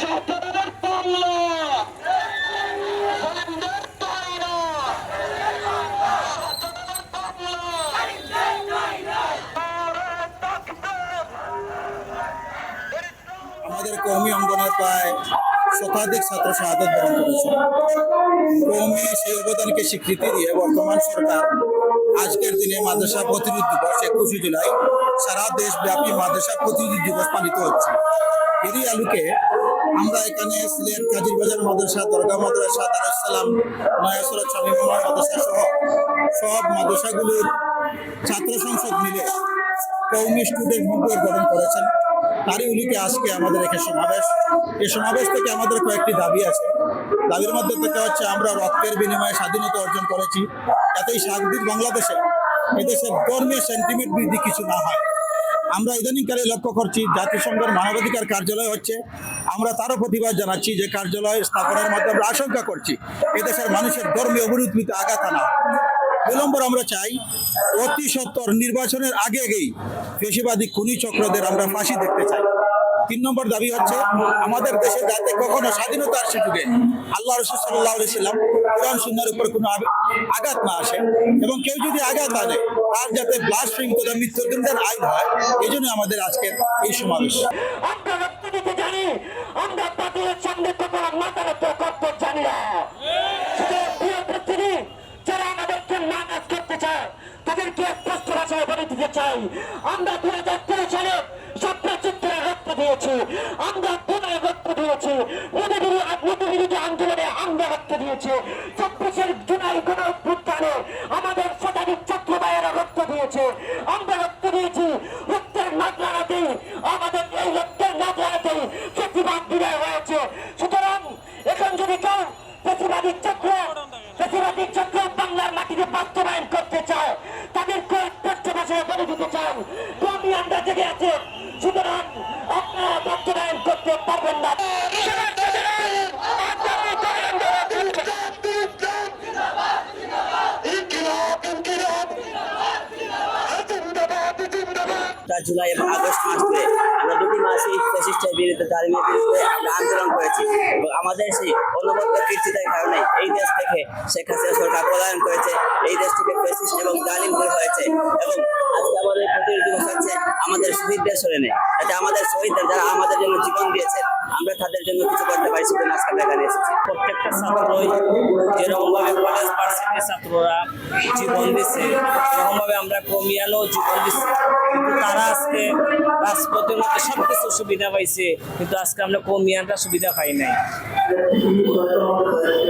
সততার বাংলা আমাদের কৌমি অঙ্গনের প্রায় শতাধিক ছাত্র শাহাদত বরণ করেছে। কৌমি সেই অবদানকে স্বীকৃতি দিয়ে বর্তমান সরকার আজকের দিনে মাদ্রাসা প্রতিনিধি দিবস একুশে জুলাই সারা দেশব্যাপী মাদ্রাসা প্রতিনিধি দিবস পালিত হচ্ছে। এরই আলোকে আমরা এখানে সিলেট কাজিরবাজার মাদ্রাসা, দরগা মাদ্রাসা দারুসালাম নয়াসরা স্বামীমামা মাদ্রাসা সহ সব মাদ্রাসাগুলোর ছাত্র সংসদ মিলে কৌমি স্টুডেন্ট মুভমেন্ট গঠন করেছেন। তারই উলিকে আজকে আমাদের এখানে সমাবেশ। এই সমাবেশ থেকে আমাদের কয়েকটি দাবি আছে। দাবির মধ্যে থেকে হচ্ছে আমরা রক্তের বিনিময়ে স্বাধীনতা অর্জন করেছি। যাতে এই বাংলাদেশে এদেশের ধর্মীয় সেন্টিমেন্ট বৃদ্ধি কিছু না হয়। আমরা ইদানিংকালে লক্ষ্য করছি জাতিসংঘের মানবাধিকার কার্যালয় হচ্ছে। আমরা তারও প্রতিবাদ জানাচ্ছি যে কার্যালয় স্থাপনের মাধ্যমে আমরা আশঙ্কা করছি, এদেশের মানুষের ধর্মীয় অবরুদ্ধিতে আঘাত আনা। বিলম্বর আমরা চাই, অতি সত্তর নির্বাচনের আগে আগেই পেশিবাদী খুনি চক্রদের আমরা ফাঁসি দেখতে চাই। তিন নম্বর দাবি হচ্ছে, আমাদের দেশে যাতে কখনো স্বাধীনতার সুযোগে আল্লাহ রসুল সাল্লাহ সাল্লাম কোরআন সুন্নার উপর কোনো আঘাত না আসে। এবং কেউ যদি আঘাত আনে, তার যাতে ব্লাস্টিং তথা মৃত্যুদণ্ডের আইন হয়, এই জন্য আমাদের আজকের এই সমাবেশ। আমরা বলে দিতে চাই। আমরা দু হাজার তেরো সালে স্বপ্ন চিত্রে রক্ত দিয়েছি আমরা পুনরায় রক্ত দিয়েছি মোদীগিরি মোদীগিরিকে আন্দোলনে আমরা রক্ত দিয়েছি। চব্বিশের জুলাই গণ অভ্যুত্থানে আমাদের শতাধিক ছাত্র ভাইয়েরা রক্ত দিয়েছে। আমরা রক্ত দিয়েছি, রক্তের নাগলাতেই আমাদের এই রক্তের নাগলাতেই প্রতিবাদ বিদায় হয়েছে। সুতরাং এখন যদি কেউ প্রতিবাদী চক্র প্রতিবাদী চক্র বাংলার মাটিতে বাস্তবায়ন করতে চায় তাদেরকে স্পষ্ট ভাষায় বলে দিতে চান? আমরা জেগে আছে। সুতরাং আপনারা বাস্তবায়ন করতে পারবেন না। তা জুলাই এবং আগস্ট মাস আমরা দুটি মাসই ফ্যাসিস্টের বিরুদ্ধে, তালিমের বিরুদ্ধে আমরা আন্দোলন করেছি। এবং আমাদের সেই অনবদ্য কীর্তিতার কারণে এই দেশ থেকে শেখ হাসিনা সরকার পলায়ন করেছে, এই দেশ থেকে ফ্যাসিস্ট এবং জালিম দূর হয়েছে এবং আজকে আমাদের প্রতিনিধি দিবস হচ্ছে আমাদের শহীদদের স্মরণে। যাতে আমাদের শহীদদের যারা আমাদের জন্য জীবন দিয়েছে আমরা তাদের জন্য কিছু করতে পারি সেজন্য আজকে আমরা এখানে এসেছি। প্রত্যেকটা ছাত্রই যেরকমভাবে কলেজ ভার্সিটির ছাত্ররা জীবন দিচ্ছে, সেরকমভাবে আমরা কমিয়ানো জীবন দিচ্ছি। কিন্তু আজকে রাজপথের মধ্যে সব কিছু সুবিধা পাইছে, কিন্তু আজকে আমরা কমিয়ানটা সুবিধা পাই নাই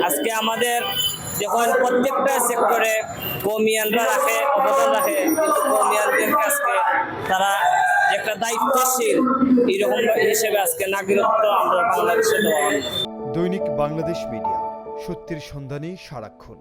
আজকে আমাদের যখন প্রত্যেকটা সেক্টরে কমিয়ানরা রাখে, অবদান রাখে, কিন্তু কমিয়ানদের কাছকে তারা একটা দায়িত্বশীল এইরকম হিসেবে আজকে নাগরিকত্ব আমরা বাংলাদেশে। দৈনিক বাংলাদেশ মিডিয়া, সত্যের সন্ধানে সারাক্ষণ